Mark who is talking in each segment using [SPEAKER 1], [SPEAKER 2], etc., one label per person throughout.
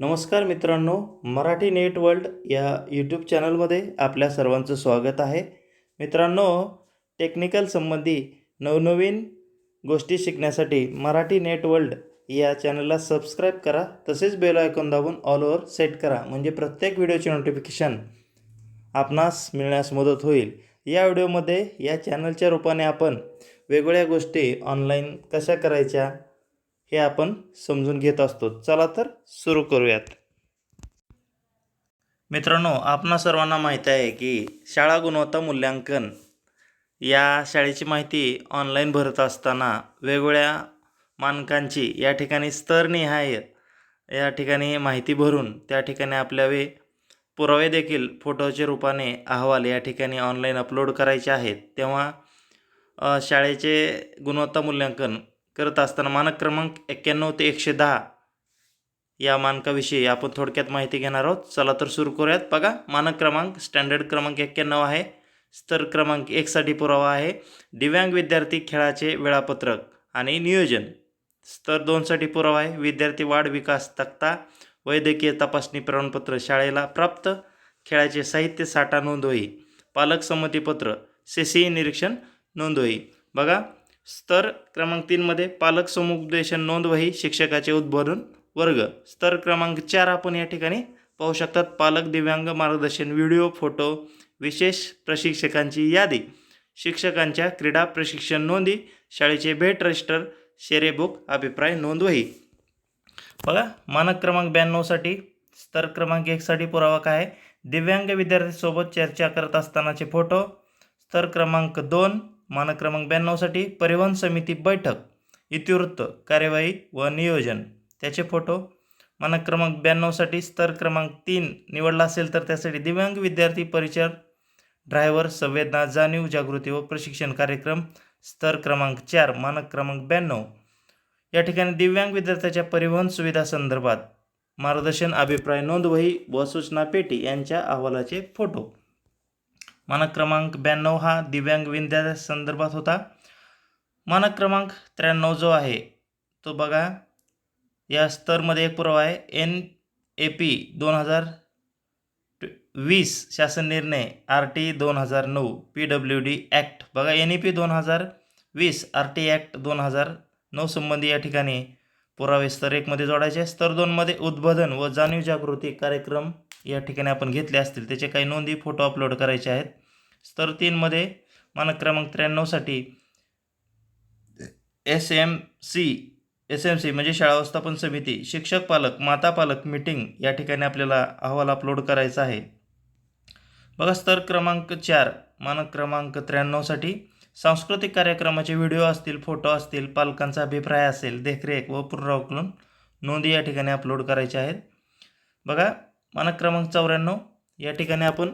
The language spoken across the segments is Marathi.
[SPEAKER 1] नमस्कार मित्रांनो मराठी नेट वर्ल्ड या यूट्यूब चॅनलमध्ये आपल्या सर्वांचं स्वागत आहे. मित्रांनो टेक्निकल संबंधी नवनवीन गोष्टी शिकण्यासाठी मराठी नेट वर्ल्ड या चॅनलला सबस्क्राईब करा तसेच बेल आयकॉन दाबून ऑलवर सेट करा म्हणजे प्रत्येक व्हिडिओचे नोटिफिकेशन आपणास मिळण्यास मदत होईल. या व्हिडिओमध्ये या चॅनलच्या रूपाने आपण वेगवेगळ्या गोष्टी ऑनलाईन कशा करायच्या हे आपण समजून घेत असतो. चला तर सुरू करूयात. मित्रांनो आपणा सर्वांना माहीत आहे की शाळा गुणवत्ता मूल्यांकन या शाळेची माहिती ऑनलाईन भरत असताना वेगवेगळ्या मानकांची या ठिकाणी स्तरनिहाय या ठिकाणी माहिती भरून त्या ठिकाणी आपल्या वे पुरावे देखील फोटोच्या रूपाने अहवाल या ठिकाणी ऑनलाईन अपलोड करायचे आहेत. तेव्हा शाळेचे गुणवत्ता मूल्यांकन करत असताना मानक क्रमांक एक्क्याण्णव ते एकशे दहा या मानकाविषयी आपण थोडक्यात माहिती घेणार आहोत. चला तर सुरू करूयात. बघा मानक क्रमांक स्टँडर्ड क्रमांक एक्क्याण्णव आहे. स्तर क्रमांक एकसाठी पुरावा आहे. दिव्यांग विद्यार्थी खेळाचे वेळापत्रक आणि नियोजन. स्तर दोनसाठी पुरावा आहे. विद्यार्थी वाढ विकास तक्ता वैद्यकीय तपासणी प्रमाणपत्र शाळेला प्राप्त खेळाचे साहित्य साठा नोंदवही पालक संमतीपत्र सी सी निरीक्षण नोंदवही बघा स्तर क्रमांक तीनमध्ये पालक समुपदेशन नोंदवही शिक्षकाचे उद्बोधन वर्ग. स्तर क्रमांक चार आपण या ठिकाणी पाहू शकतात. पालक दिव्यांग मार्गदर्शन व्हिडिओ फोटो विशेष प्रशिक्षकांची यादी शिक्षकांच्या क्रीडा प्रशिक्षण नोंदी शाळेचे भेट रजिस्टर शेरेबुक अभिप्राय नोंदवही बघा मानक क्रमांक ब्याण्णवसाठी स्तर क्रमांक एकसाठी पुरावा काय आहे? दिव्यांग विद्यार्थ्यांसोबत चर्चा करत असतानाचे फोटो. स्तर क्रमांक दोन मानक क्रमांक ब्याण्णवसाठी परिवहन समिती बैठक इतिवृत्त कार्यवाही व नियोजन. त्याचे फोटो मानक क्रमांक ब्याण्णवसाठी स्तर क्रमांक तीन निवडला असेल तर त्यासाठी दिव्यांग विद्यार्थी परिचर ड्रायव्हर संवेदना जाणीव जागृती व प्रशिक्षण कार्यक्रम स्तर क्रमांक चार मानक क्रमांक ब्याण्णव. या ठिकाणी दिव्यांग विद्यार्थ्याच्या परिवहन सुविधा संदर्भात मार्गदर्शन अभिप्राय नोंदवही व सूचना पेटी यांच्या अहवालाचे फोटो मानक क्रमांक ब्याण्णव हा दिव्यांग विद्यार्थ्या संदर्भात होता. मानक क्रमांक त्र्याण्णव जो आहे तो बघा या स्तरमध्ये एक पुरावा आहे. एन ए पी दोन हजार वीस शासन निर्णय आर टी दोन हजार नऊ पी डब्ल्यू डी ॲक्ट बघा एन ई पी दोन हजार वीस आर टी ॲक्ट दोन हजार नऊ संबंधी या ठिकाणी पुरावे स्तर एकमध्ये जोडायचे. स्तर दोनमध्ये उद्बोधन व जाणीव जागृती कार्यक्रम या ठिकाणी आपण घेतले असतील त्याचे काही नोंदी फोटो अपलोड करायचे आहेत. स्तर तीनमध्ये मानक क्रमांक त्र्याण्णवसाठी S M C S M C म्हणजे शाळा व्यवस्थापन समिती शिक्षक पालक माता पालक मीटिंग या ठिकाणी आपल्याला अहवाल अपलोड करायचा आहे. बघा स्तर क्रमांक चार मानक क्रमांक त्र्याण्णवसाठी सांस्कृतिक कार्यक्रमाचे व्हिडिओ असतील फोटो असतील पालकांचा अभिप्राय असेल देखरेख व पुनरावकलन नोंदी या ठिकाणी अपलोड करायच्या आहेत. बघा मानक क्रमांक चौऱ्याण्णव. या ठिकाणी आपण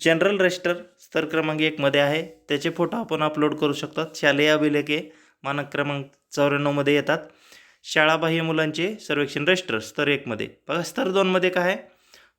[SPEAKER 1] जनरल रजिस्टर स्तर क्रमांक एकमध्ये आहे. त्याचे फोटो आपण अपलोड करू शकतात. शालेय अभिलेखे मानक क्रमांक चौऱ्याण्णवमध्ये येतात. शाळाबाह्य मुलांचे सर्वेक्षण रजिस्टर स्तर एकमध्ये बघा स्तर दोनमध्ये काय आहे?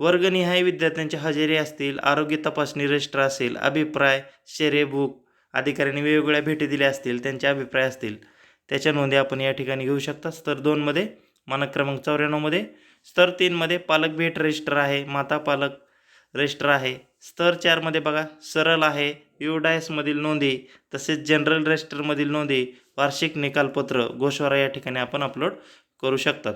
[SPEAKER 1] वर्गनिहाय विद्यार्थ्यांची हजेरी असतील आरोग्य तपासणी रजिस्टर असेल अभिप्राय शेरे बुक अधिकाऱ्यांनी वेगवेगळ्या भेटी दिल्या असतील त्यांचे अभिप्राय असतील त्याच्या नोंदी आपण या ठिकाणी घेऊ शकता. स्तर दोनमध्ये मानक क्रमांक चौऱ्याण्णवमध्ये स्तर तीनमध्ये पालक भेट रजिस्टर आहे माता पालक रजिस्टर आहे. स्तर चारमध्ये बघा सरळ आहे युडायसमधील नोंदी तसेच जनरल रजिस्टरमधील नोंदी वार्षिक निकालपत्र गोशवारा या ठिकाणी आपण अपलोड करू शकतात.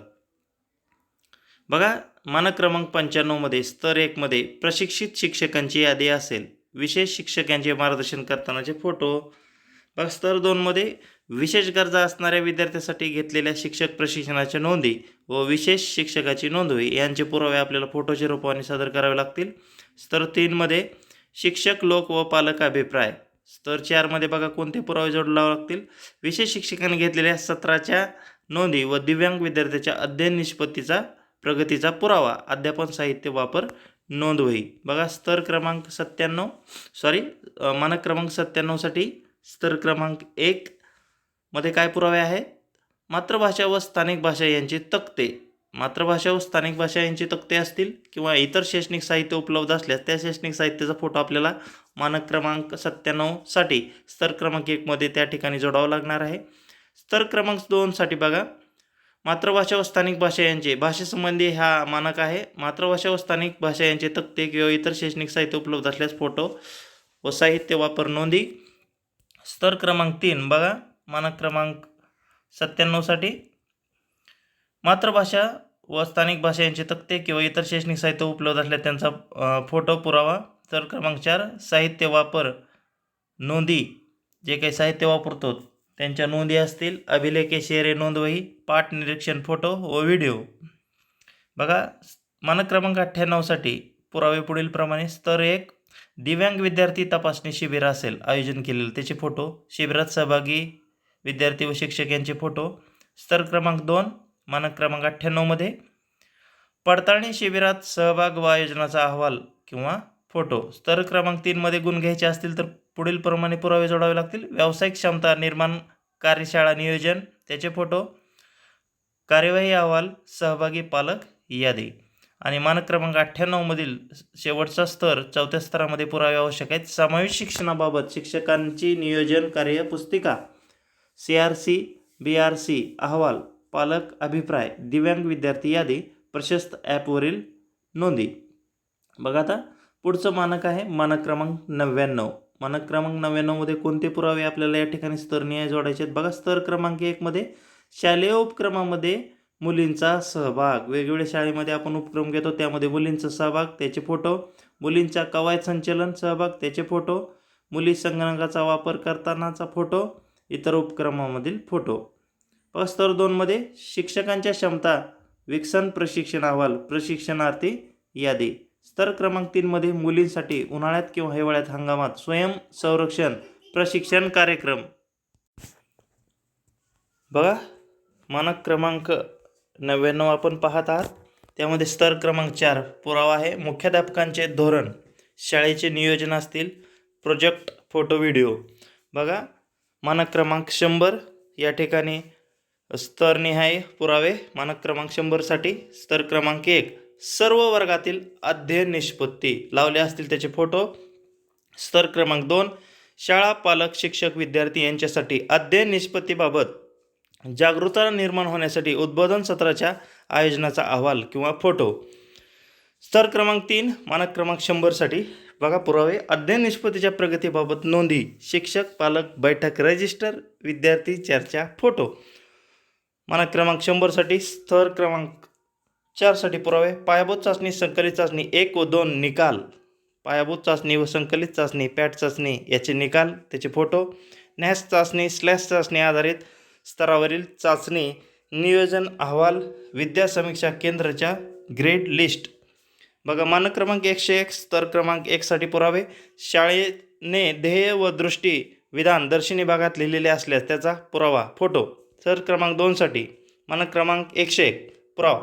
[SPEAKER 1] बघा मानक क्रमांक पंच्याण्णवमध्ये स्तर एकमध्ये प्रशिक्षित शिक्षकांची यादी असेल. विशेष शिक्षकांचे मार्गदर्शन करतानाचे फोटो बघा स्तर दोनमध्ये विशेष गरजा असणाऱ्या विद्यार्थ्यासाठी घेतलेल्या शिक्षक प्रशिक्षणाच्या नोंदी व विशेष शिक्षकाची नोंदवी यांचे पुरावे आपल्याला फोटोच्या रूपाने सादर करावे लागतील. स्तर तीनमध्ये शिक्षक लोक व पालक अभिप्राय. स्तर चारमध्ये बघा कोणते पुरावे जोडलावे लागतील. विशेष शिक्षकाने घेतलेल्या सत्राच्या नोंदी व दिव्यांग विद्यार्थ्याच्या अध्ययन निष्पत्तीचा प्रगतीचा पुरावा अध्यापन साहित्य वापर नोंदवही बघा स्तर क्रमांक सत्त्याण्णव सॉरी मानक क्रमांक सत्त्याण्णवसाठी स्तर क्रमांक एक मध्ये काय पुरावे आहेत? मातृभाषा व स्थानिक भाषा यांचे तक्ते. मातृभाषा व स्थानिक भाषा यांचे तक्ते असतील किंवा इतर शैक्षणिक साहित्य उपलब्ध असल्यास त्या शैक्षणिक साहित्याचा फोटो आपल्याला मानक क्रमांक सत्त्याण्णवसाठी स्तर क्रमांक एकमध्ये त्या ठिकाणी जोडावं लागणार आहे. स्तर क्रमांक दोनसाठी बघा. मातृभाषा व स्थानिक भाषा यांचे भाषेसंबंधी हा मानक आहे. मातृभाषा व स्थानिक भाषा यांचे तक्ते किंवा इतर शैक्षणिक साहित्य उपलब्ध असल्यास फोटो व साहित्य वापर नोंदी. स्तर क्रमांक तीन बघा. मानक क्रमांक सत्त्याण्णवसाठी मातृभाषा व स्थानिक भाषा यांचे तक्ते किंवा इतर शैक्षणिक साहित्य उपलब्ध असल्यास त्यांचा फोटो पुरावा. तर क्रमांक चार साहित्य वापर नोंदी. जे काही साहित्य वापरतो त्यांच्या नोंदी असतील. अभिलेखे शेरे नोंदवही पाठ निरीक्षण फोटो व व्हिडिओ बघा मानक क्रमांक अठ्ठ्याण्णवसाठी पुरावे पुढीलप्रमाणे. स्तर एक दिव्यांग विद्यार्थी तपासणी शिबिर असेल आयोजन केलेलं त्याचे फोटो शिबिरात सहभागी विद्यार्थी व शिक्षक यांचे फोटो स्तर क्रमांक दोन मानक क्रमांक अठ्ठ्याण्णवमध्ये पडताळणी शिबिरात सहभाग व आयोजनाचा अहवाल किंवा फोटो स्तर क्रमांक तीनमध्ये गुण घ्यायचे असतील तर पुढील प्रमाणे पुरावे जोडावे लागतील. व्यावसायिक क्षमता निर्माण कार्यशाळा नियोजन त्याचे फोटो कार्यवाही अहवाल सहभागी पालक यादी. आणि मानक क्रमांक अठ्ठ्याण्णवमधील शेवटचा स्तर चौथ्या स्तरामध्ये पुरावे आवश्यक आहेत. समावेश शिक्षणाबाबत शिक्षकांची नियोजन कार्य पुस्तिका C R C B R C अहवाल पालक अभिप्राय दिव्यांग विद्यार्थी यादी प्रशस्त ॲपवरील नोंदी. बघा आता पुढचं मानक आहे मानक क्रमांक नव्याण्णव. मानक क्रमांक नव्याण्णवमध्ये कोणते पुरावे आपल्याला या ठिकाणी स्तरनिहाय जोडायचे आहेत? बघा स्तर क्रमांक एकमध्ये शालेय उपक्रमामध्ये मुलींचा सहभाग. वेगवेगळ्या शाळेमध्ये आपण उपक्रम घेतो त्यामध्ये मुलींचा सहभाग त्याचे फोटो. मुलींच्या कवायत संचलन सहभाग त्याचे फोटो. मुली संगणकाचा वापर करतानाचा फोटो इतर उपक्रमामधील फोटो. पस्तर दोनमध्ये शिक्षकांच्या क्षमता विकसन प्रशिक्षण अहवाल प्रशिक्षणार्थी यादी. स्तर क्रमांक तीनमध्ये मुलींसाठी उन्हाळ्यात किंवा हिवाळ्यात हंगामात स्वयं संरक्षण प्रशिक्षण कार्यक्रम. बघा मानक क्रमांक नव्याण्णव आपण पाहत आहात. त्यामध्ये स्तर क्रमांक चार पुरावा आहे. मुख्याध्यापकांचे धोरण शाळेचे नियोजन असतील प्रोजेक्ट फोटो व्हिडिओ. बघा मानक क्रमांक शंभर या ठिकाणी स्तरनिहाय पुरावे. मानक क्रमांक शंभरसाठी स्तर क्रमांक एक. सर्व वर्गातील अध्ययन निष्पत्ती. लावले असतील त्याचे फोटो. स्तर क्रमांक दोन. शाळा पालक शिक्षक विद्यार्थी यांच्यासाठी अध्ययन निष्पत्तीबाबत जागरूकता निर्माण होण्यासाठी उद्बोधन सत्राच्या आयोजनाचा अहवाल किंवा फोटो. स्तर क्रमांक तीन मानक क्रमांक शंभरसाठी बघा पुरावे. अध्ययन निष्पत्तीच्या प्रगतीबाबत नोंदी. शिक्षक पालक बैठक रजिस्टर विद्यार्थी चर्चा फोटो. मानक क्रमांक शंभरसाठी स्तर क्रमांक चारसाठी पुरावे. पायाभूत चाचणी संकलित चाचणी एक व दोन निकाल. पायाभूत चाचणी व संकलित चाचणी पॅट चाचणी याचे निकाल त्याचे फोटो. नॅस चाचणी स्लॅश चाचणी आधारित स्तरावरील चाचणी नियोजन अहवाल विद्या समीक्षा केंद्राच्या ग्रेड लिस्ट बघा मानक क्रमांक एकशे एक स्तर क्रमांक एकसाठी पुरावे. शाळेने ध्येय व दृष्टी विधान दर्शनी भागात लिहिलेले असल्यास त्याचा पुरावा फोटो स्तर क्रमांक दोनसाठी मानक क्रमांक एकशे एक पुरावा.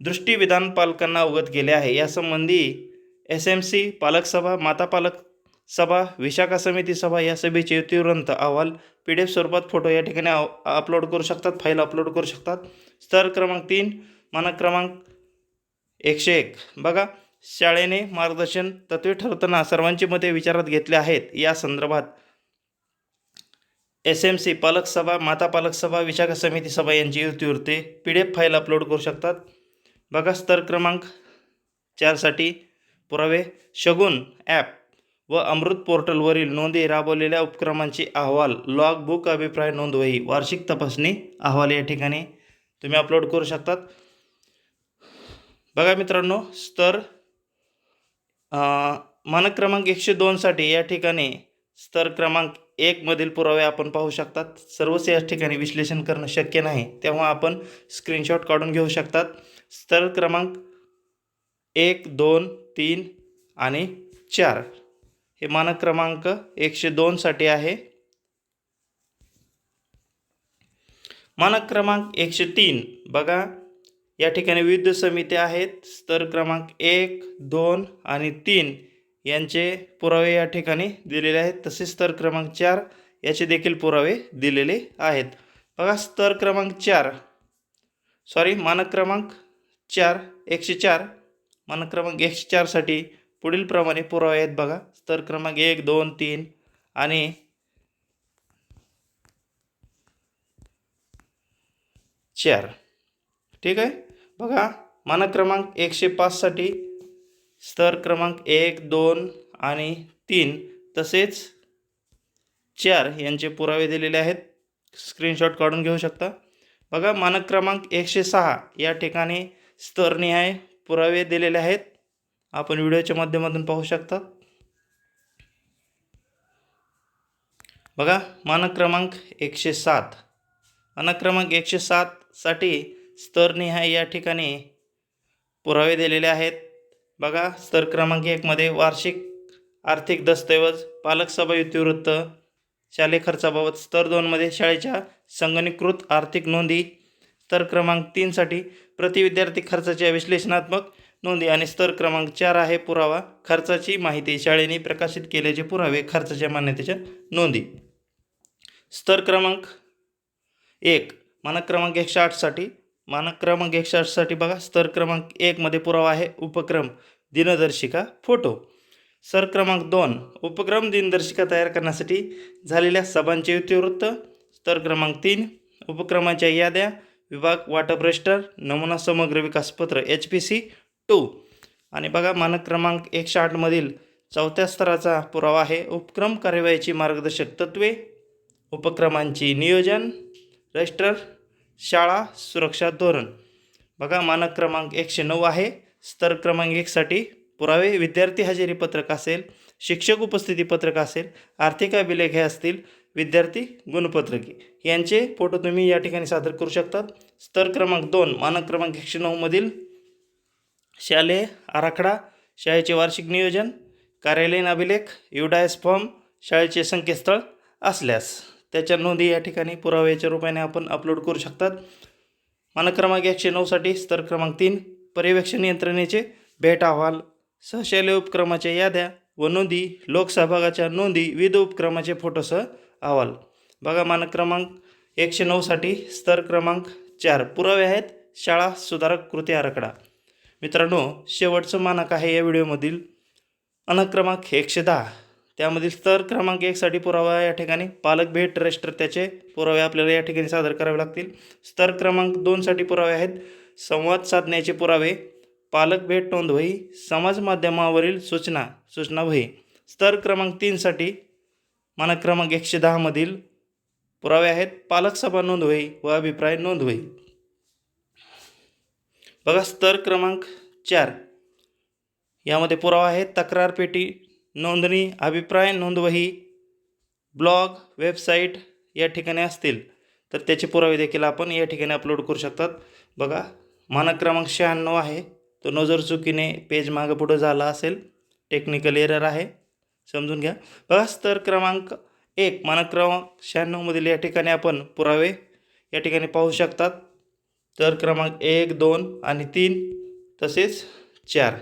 [SPEAKER 1] दृष्टी विधान पालकांना अवगत केले आहे. यासंबंधी एस एम सी पालक सभा माता पालक सभा विशाखा समिती सभा या सभेचे तुरंत अहवाल पी डी एफ स्वरूपात फोटो या ठिकाणी अपलोड करू शकतात फाईल अपलोड करू शकतात. स्तर क्रमांक तीन मानक क्रमांक एकशे एक. बघा शाळेने मार्गदर्शन तत्वे ठरवताना सर्वांची मते विचारात घेतले आहेत. या संदर्भात एस एम सी पालक सभा माता पालक सभा विशाखा समिती सभा यांची युतीवरती P D F file upload करू शकतात. बघा स्तर क्रमांक चारसाठी पुरावे. शगुन ॲप व अमृत पोर्टलवरील नोंदी राबवलेल्या उपक्रमांची अहवाल लॉग बुक अभिप्राय नोंदवही वार्षिक तपासणी अहवाल या ठिकाणी तुम्ही अपलोड करू शकतात. बघा मित्रांनो स्तर मानक क्रमांक एकशे दोनसाठी या ठिकाणी स्तर क्रमांक एकमधील पुरावे आपण पाहू शकतात. सर्वच या ठिकाणी विश्लेषण करणं शक्य नाही तेव्हा आपण स्क्रीनशॉट काढून घेऊ शकतात. स्तर क्रमांक एक दोन तीन आणि चार. हे मानक क्रमांक एकशे दोनसाठी आहे. मानक क्रमांक एकशे तीन. बघा या ठिकाणी विविध समित्या आहेत. स्तर क्रमांक एक दोन आणि तीन यांचे पुरावे या ठिकाणी दिलेले आहेत. तसेच स्तर क्रमांक चार याचे देखील पुरावे दिलेले आहेत. बघा स्तर क्रमांक चार. सॉरी मानक क्रमांक चार एकशे चार. मानक क्रमांक एकशे चारसाठी पुढील प्रमाणे पुरावे आहेत बघा. स्तर क्रमांक एक दोन तीन आणि चार. ठीक आहे? बघा मानक क्रमांक एकशे पाचसाठी स्तर क्रमांक एक दोन आणि तीन तसेच चार यांचे पुरावे दिलेले आहेत. स्क्रीनशॉट काढून घेऊ शकता. बघा मानक क्रमांक एकशे सहा या ठिकाणी स्तरनिहाय पुरावे दिलेले आहेत. आपण व्हिडिओच्या माध्यमातून पाहू शकता. बघा मानक क्रमांक एकशे सात. मानक क्रमांक एकशे सातसाठी स्तरनिहाय या ठिकाणी पुरावे दिलेले आहेत. बघा स्तर क्रमांक एकमध्ये वार्षिक आर्थिक दस्तऐवज पालक सभा इतिवृत्त शालेय खर्चाबाबत स्तर दोनमध्ये शाळेच्या संगणीकृत आर्थिक नोंदी स्तर क्रमांक तीनसाठी प्रति विद्यार्थी खर्चाच्या विश्लेषणात्मक नोंदी आणि स्तर क्रमांक चार आहे पुरावा. खर्चाची माहिती शाळेने प्रकाशित केल्याचे पुरावे खर्चाच्या मान्यतेच्या नोंदी. स्तर क्रमांक एक मानक क्रमांक एकशे आठसाठी. मानक क्रमांक एकशे आठसाठी बघा स्तर क्रमांक एकमध्ये पुरावा आहे उपक्रम दिनदर्शिका फोटो. स्तर क्रमांक दोन उपक्रम दिनदर्शिका तयार करण्यासाठी झालेल्या सभांचे इतिवृत्त स्तर क्रमांक तीन उपक्रमाच्या याद्या विभाग वाटप रजिस्टर नमुना समग्र विकासपत्र एच पी सी टू. आणि बघा मानक क्रमांक एकशे आठमधील चौथ्या स्तराचा पुरावा आहे. उपक्रम कार्यवाहीची मार्गदर्शक तत्त्वे उपक्रमांची नियोजन रजिस्टर शाळा सुरक्षा धोरण. बघा मानक क्रमांक एकशे नऊ आहे. स्तर क्रमांक एकसाठी पुरावे विद्यार्थी हजेरी पत्रक असेल शिक्षक उपस्थिती पत्रक असेल आर्थिक अभिलेख हे असतील विद्यार्थी गुणपत्रके. यांचे फोटो तुम्ही या ठिकाणी सादर करू शकतात. स्तर क्रमांक दोन मानक क्रमांक एकशे नऊमधील शालेय आराखडा शाळेचे वार्षिक नियोजन कार्यालयीन अभिलेख युडायस फॉर्म शाळेचे संकेतस्थळ असल्यास त्याच्या नोंदी या ठिकाणी पुराव्याच्या रूपाने आपण अपलोड करू शकतात. मानक क्रमांक एकशे नऊसाठी स्तर क्रमांक तीन पर्यवेक्षण यंत्रणेचे भेट अहवाल सहशालेय उपक्रमाच्या याद्या व नोंदी लोकसहभागाच्या नोंदी विविध उपक्रमाचे फोटोसह अहवाल. बघा मानक क्रमांक एकशे नऊसाठी स्तर क्रमांक चार पुरावे आहेत शाळा सुधारक कृती आराखडा. मित्रांनो शेवटचं मानक आहे या व्हिडिओमधील. मानक क्रमांक एकशे दहा. त्यामधील स्तर क्रमांक एकसाठी पुरावा या ठिकाणी. पालक भेट रजिस्टर त्याचे पुरावे आपल्याला या ठिकाणी सादर करावे लागतील. स्तर क्रमांक दोनसाठी पुरावे आहेत. संवाद साधण्याचे पुरावे. पालक भेट नोंद वही. समाज माध्यमावरील सूचना सूचना वही. स्तर क्रमांक तीनसाठी मानक क्रमांक एकशे दहामधील पुरावे आहेत. पालक सभा नोंदवही व अभिप्राय नोंदवही बघा स्तर क्रमांक चार. यामध्ये पुरावा आहे तक्रार पेटी नोंदणी अभिप्राय नोंदवही ब्लॉग वेबसाईट या ठिकाणी असतील. तर त्याचे पुरावे देखील आपण या ठिकाणी अपलोड करू शकतात. बघा मानक क्रमांक शहाण्णव आहे. तो नजर चुकीने पेज मागं पुढं झाला असेल. टेक्निकल एरर आहे. समजून घ्या. बघा स्तर क्रमांक एक मानक क्रमांक शहाण्णवमधील या ठिकाणी आपण पुरावे या ठिकाणी पाहू शकतात. तर क्रमांक एक दोन आणि तीन तसेच चार.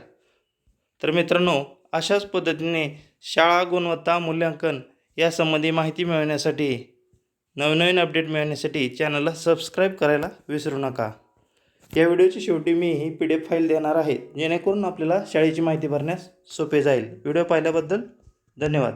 [SPEAKER 1] तर मित्रांनो अशाच पद्धतीने शाळा गुणवत्ता मूल्यांकन यासंबंधी माहिती मिळवण्यासाठी नवनवीन अपडेट मिळवण्यासाठी चॅनलला सबस्क्राईब करायला विसरू नका. या व्हिडिओच्या शेवटी मी ही पी डी एफ फाईल देणार आहे जेणेकरून आपल्याला शाळेची माहिती भरण्यास सोपे जाईल. व्हिडिओ पाहिल्याबद्दल धन्यवाद.